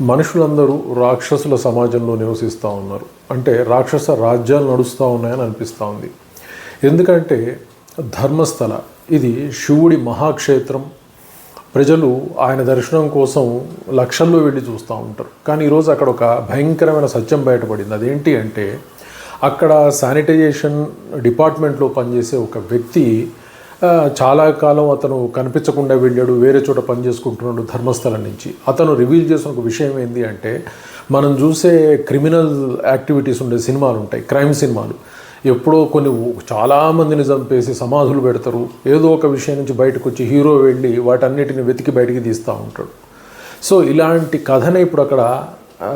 మనుషులందరూ రాక్షసుల సమాజంలో నివసిస్తూ ఉన్నారు. అంటే రాక్షస రాజ్యాలు నడుస్తూ ఉన్నాయని అనిపిస్తూ ఉంది. ఎందుకంటే ధర్మస్థల ఇది శివుడి మహాక్షేత్రం. ప్రజలు ఆయన దర్శనం కోసం లక్షల్లో వెళ్ళి చూస్తూ ఉంటారు. కానీ ఈరోజు అక్కడ ఒక భయంకరమైన సత్యం బయటపడింది. అదేంటి అంటే అక్కడ శానిటైజేషన్ డిపార్ట్మెంట్లో పనిచేసే ఒక వ్యక్తి చాలా కాలం అతను కనిపించకుండా వెళ్ళాడు వేరే చోట పని చేసుకుంటున్నాడు ధర్మస్థలం నుంచి. అతను రివీల్ చేసిన ఒక విషయం ఏంటి అంటే మనం చూసే క్రిమినల్ యాక్టివిటీస్ ఉండే సినిమాలు ఉంటాయి క్రైమ్ సినిమాలు. ఎప్పుడో కొన్ని చాలామందిని చంపేసి సమాధులు పెడతారు ఏదో ఒక విషయం నుంచి బయటకు వచ్చి హీరో వెళ్ళి వాటన్నిటిని వెతికి బయటికి తీస్తూ ఉంటాడు. సో ఇలాంటి కథనే ఇప్పుడు అక్కడ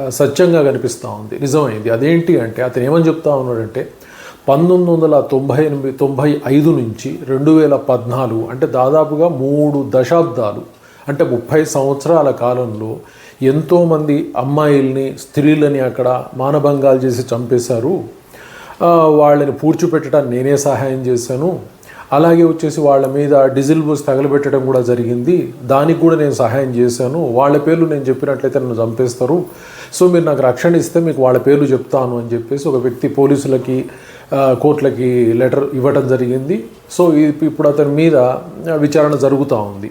సత్యంగా కనిపిస్తూ ఉంది నిజమైంది. అదేంటి అంటే అతను ఏమని చెప్తా ఉన్నాడంటే పంతొమ్మిది వందల తొంభై ఎనిమిది తొంభై ఐదు నుంచి రెండు వేల పద్నాలుగు అంటే దాదాపుగా మూడు దశాబ్దాలు అంటే ముప్పై సంవత్సరాల కాలంలో ఎంతోమంది అమ్మాయిల్ని స్త్రీలని అక్కడ మానభంగాలు చేసి చంపేశారు. వాళ్ళని పూడ్చిపెట్టడానికి నేనే సహాయం చేశాను. అలాగే వచ్చేసి వాళ్ళ మీద డీజిల్ బస్ తగలబెట్టడం కూడా జరిగింది. దానికి కూడా నేను సహాయం చేశాను. వాళ్ళ పేర్లు నేను చెప్పినట్లయితే నన్ను చంపేస్తారు. సో మీరు నాకు రక్షణ ఇస్తే మీకు వాళ్ళ పేర్లు చెప్తాను అని చెప్పేసి ఒక వ్యక్తి పోలీసులకి కోర్టులకి లెటర్ ఇవ్వడం జరిగింది. సో ఇప్పుడు అతని మీద విచారణ జరుగుతూ ఉంది.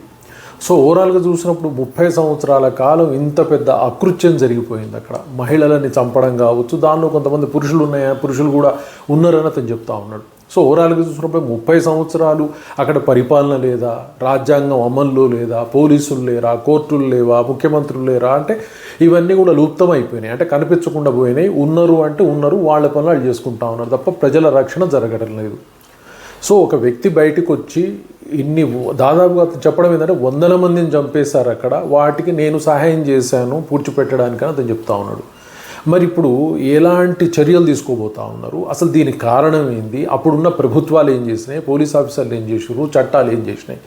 సో ఓవరాల్గా చూసినప్పుడు ముప్పై సంవత్సరాల కాలం ఇంత పెద్ద అకృత్యం జరిగిపోయింది అక్కడ. మహిళలని చంపడం కావచ్చు దానిలో కొంతమంది పురుషులు ఉన్నాయా పురుషులు కూడా ఉన్నారని అతను చెప్తా ఉన్నాడు. సో ఓవరాల్గా చూసినప్పుడు ముప్పై సంవత్సరాలు అక్కడ పరిపాలన లేదా రాజ్యాంగం అమల్లో లేదా పోలీసులు లేరా కోర్టులు లేవా ముఖ్యమంత్రులు లేరా అంటే ఇవన్నీ కూడా లుప్తం అయిపోయినాయి అంటే కనిపించకుండా పోయినాయి. ఉన్నారు అంటే ఉన్నారు వాళ్ళ పనులు వాళ్ళు చేసుకుంటా ఉన్నారు తప్ప ప్రజల రక్షణ జరగడం లేదు. సో ఒక వ్యక్తి బయటకు వచ్చి ఇన్ని దాదాపుగా అతను చెప్పడం ఏంటంటే వందల మందిని చంపేశారు అక్కడ. వాటికి నేను సహాయం చేశాను పూడ్చిపెట్టడానికి అని అతను చెప్తా ఉన్నాడు. మరి ఇప్పుడు ఎలాంటి చర్యలు తీసుకోబోతా ఉన్నారు? అసలు దీనికి కారణం ఏంది? అప్పుడున్న ప్రభుత్వాలు ఏం చేసినాయి? పోలీస్ ఆఫీసర్లు ఏం చేసారు చట్టాలు ఏం చేసినాయి?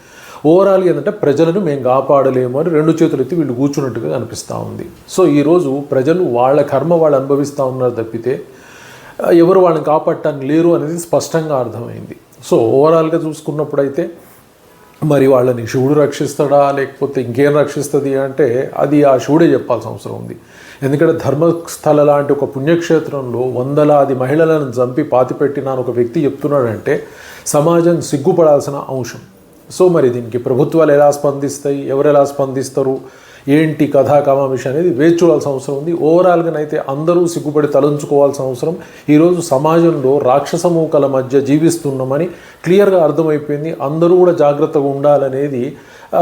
ఓవరాల్ ఏంటంటే ప్రజలను మేము కాపాడలేము అని రెండు చేతులు ఎత్తి వీళ్ళు కూర్చున్నట్టుగా కనిపిస్తూ ఉంది. సో ఈరోజు ప్రజలు వాళ్ళ కర్మ వాళ్ళు అనుభవిస్తూ ఉన్నారు తప్పితే ఎవరు వాళ్ళని కాపాడటానికి లేరు అనేది స్పష్టంగా అర్థమైంది. సో ఓవరాల్గా చూసుకున్నప్పుడు అయితే మరి వాళ్ళని శివుడు రక్షిస్తాడా? లేకపోతే ఇంకేం రక్షిస్తుంది అంటే అది ఆ శివుడే చెప్పాల్సిన అవసరం ఉంది. ఎందుకంటే ధర్మస్థల లాంటి ఒక పుణ్యక్షేత్రంలో వందలాది మహిళలను చంపి పాతిపెట్టిన ఒక వ్యక్తి చెప్తున్నాడంటే సమాజం సిగ్గుపడాల్సిన అంశం. సో మరి దీనికి ప్రభుత్వాలు ఎలా స్పందిస్తాయి? ఎవరు ఎలా స్పందిస్తారు? ఏంటి కథా కమామిషి అనేది వేచి చూడాల్సిన అవసరం ఉంది. ఓవరాల్గానైతే అందరూ సిగ్గుపడి తలంచుకోవాల్సిన అవసరం. ఈరోజు సమాజంలో రాక్షస మూకల మధ్య జీవిస్తున్నామని క్లియర్గా అర్థమైపోయింది. అందరూ కూడా జాగ్రత్తగా ఉండాలనేది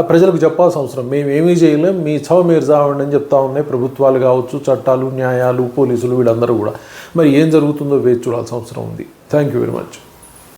ప్రజలకు చెప్పాల్సిన అవసరం. మేము ఏమీ చేయలేం. మీ చవ మీరు చావండి అని చెప్తా ఉన్నాయి. ప్రభుత్వాలు కావచ్చు చట్టాలు న్యాయాలు పోలీసులు వీళ్ళందరూ కూడా. మరి ఏం జరుగుతుందో వేచి చూడాల్సిన అవసరం ఉంది. Thank you very much